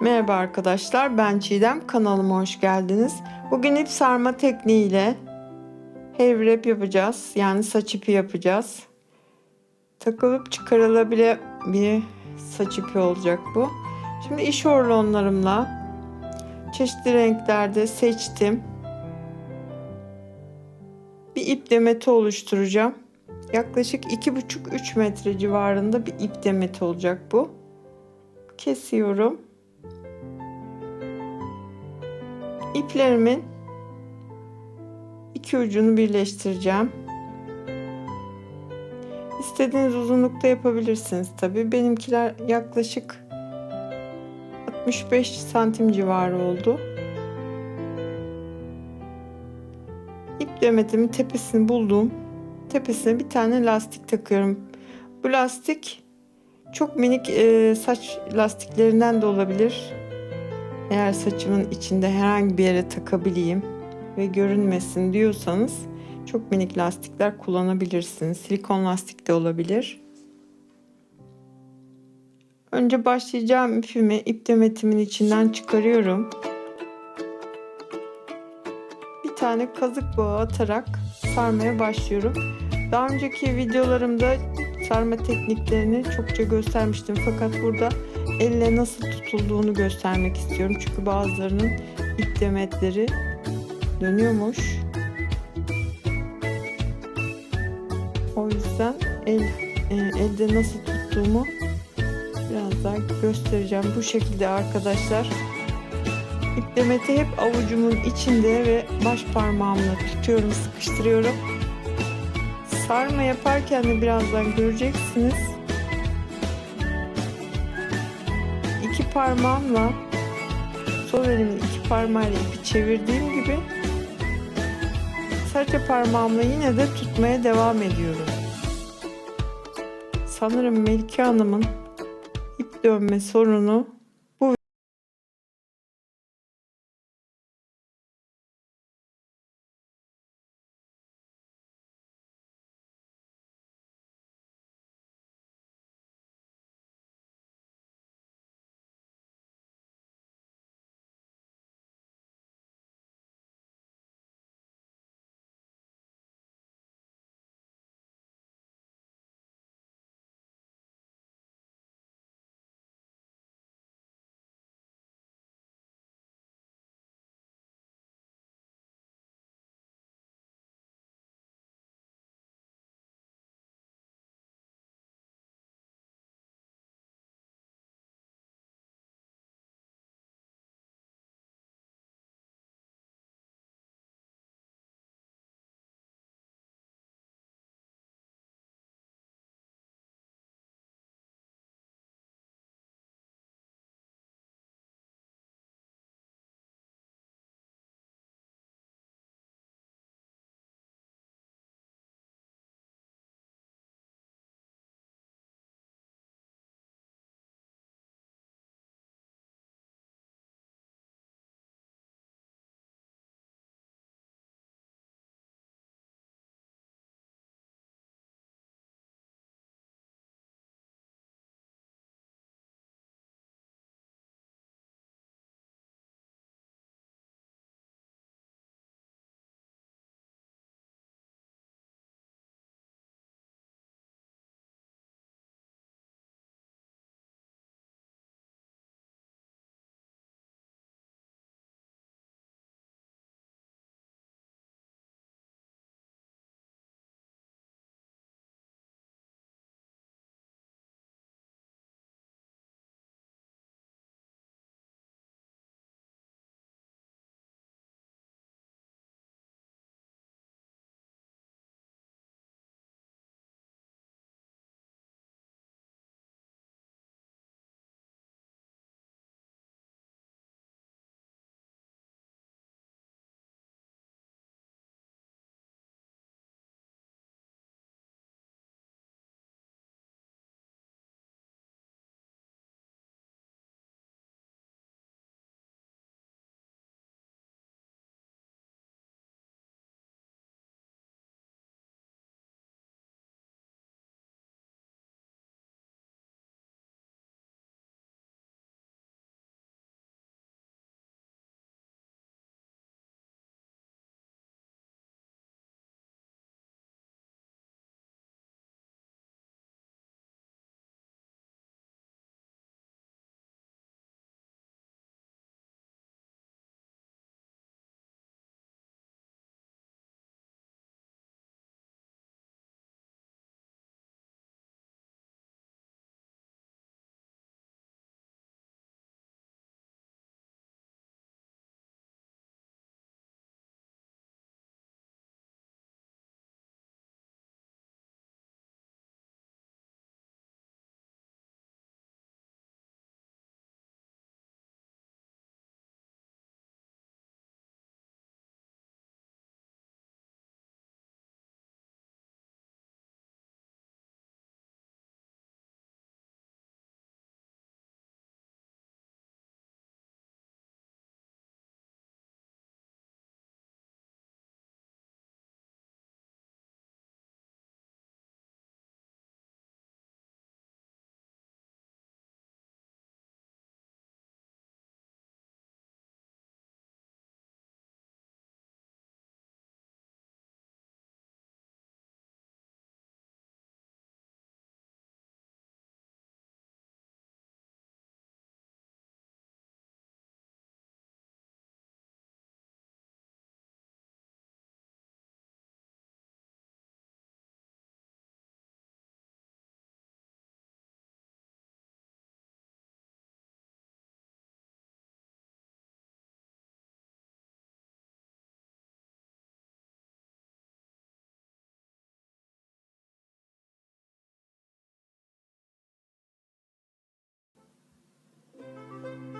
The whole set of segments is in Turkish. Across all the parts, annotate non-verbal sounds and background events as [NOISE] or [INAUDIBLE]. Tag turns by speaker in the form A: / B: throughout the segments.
A: Merhaba arkadaşlar, ben Çiğdem. Kanalıma hoş geldiniz. Bugün ip sarma tekniğiyle hair wrap yapacağız. Yani saç ipi yapacağız. Takılıp çıkarılabilir bir saç ipi olacak bu. Şimdi iş orlonlarımla çeşitli renklerde seçtim. Bir ip demeti oluşturacağım. Yaklaşık 2,5-3 metre civarında bir ip demeti olacak bu. Kesiyorum. İplerimin iki ucunu birleştireceğim. İstediğiniz uzunlukta yapabilirsiniz tabi. Benimkiler yaklaşık 65 santim civarı oldu. İp demetimin tepesini buldum. Tepesine bir tane lastik takıyorum. Bu lastik çok minik e, saç lastiklerinden de olabilir. Eğer saçımın içinde herhangi bir yere takabileyim ve görünmesin diyorsanız çok minik lastikler kullanabilirsiniz. Silikon lastik de olabilir. Önce başlayacağım ipimi ip demetimin içinden çıkarıyorum. Bir tane kazık bağı atarak sarmaya başlıyorum. Daha önceki videolarımda sarma tekniklerini çokça göstermiştim fakat burada elle nasıl tutulduğunu göstermek istiyorum. Çünkü bazılarının ip demetleri dönüyormuş. O yüzden el e, elde nasıl tuttuğumu biraz daha göstereceğim. Bu şekilde arkadaşlar. İp demeti hep avucumun içinde ve baş parmağımla tutuyorum, sıkıştırıyorum. Sarma yaparken de birazdan göreceksiniz. İki parmağımla sol elimin iki parmağıyla ipi çevirdiğim gibi serçe parmağımla yine de tutmaya devam ediyorum. Sanırım Melike Hanım'ın ip dönme sorunu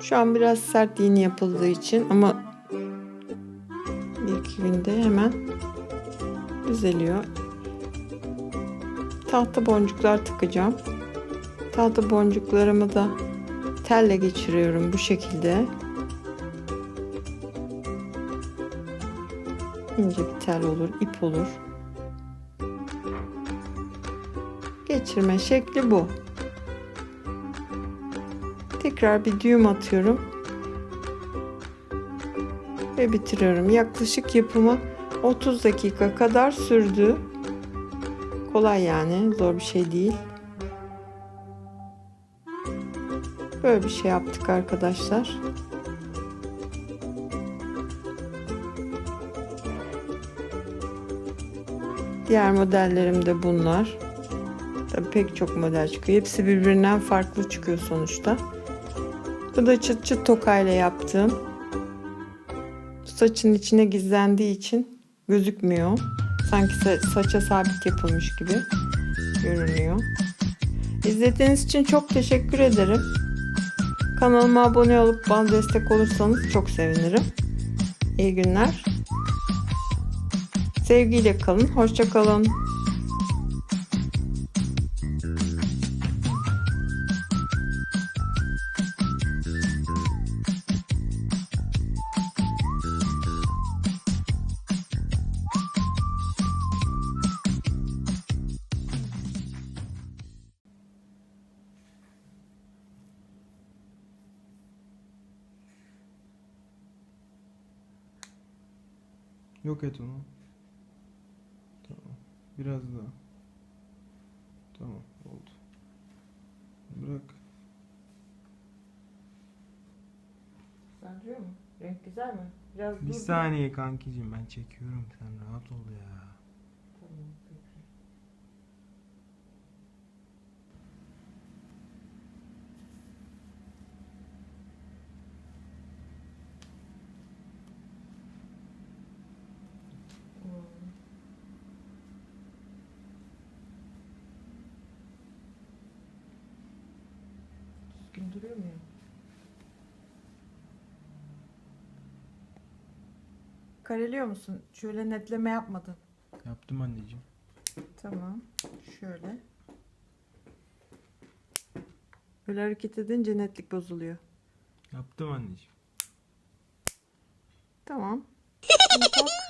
A: Şu an biraz sert yeni yapıldığı için ama bir iki günde hemen düzeliyor. Tahta boncuklar takacağım. Tahta boncuklarımı da telle geçiriyorum bu şekilde. İnce bir tel olur, ip olur. Geçirme şekli bu. Tekrar bir düğüm atıyorum. Ve bitiriyorum. Yaklaşık yapımı 30 dakika kadar sürdü. Kolay yani, zor bir şey değil. Böyle bir şey yaptık arkadaşlar. Diğer modellerim de bunlar. Tabii pek çok model çıkıyor. Hepsi birbirinden farklı çıkıyor sonuçta. Bu da çıt çıt tokayla yaptığım. Saçın içine gizlendiği için gözükmüyor. Sanki sa- saça sabit yapılmış gibi görünüyor. İzlediğiniz için çok teşekkür ederim. Kanalıma abone olup bana destek olursanız çok sevinirim. İyi günler. Sevgiyle kalın. Hoşça kalın.
B: Yok et onu. Tamam. Biraz daha. Tamam oldu. Bırak.
A: Sence mu? Renk güzel mi? Biraz
B: Bir saniye kankicim ben çekiyorum sen rahat ol ya.
A: Duruyor mu ya? Kareliyor musun? Şöyle netleme yapmadın.
B: Yaptım anneciğim.
A: Tamam. Şöyle. Böyle hareket edince netlik bozuluyor.
B: Yaptım anneciğim.
A: Tamam. [LAUGHS] Tak.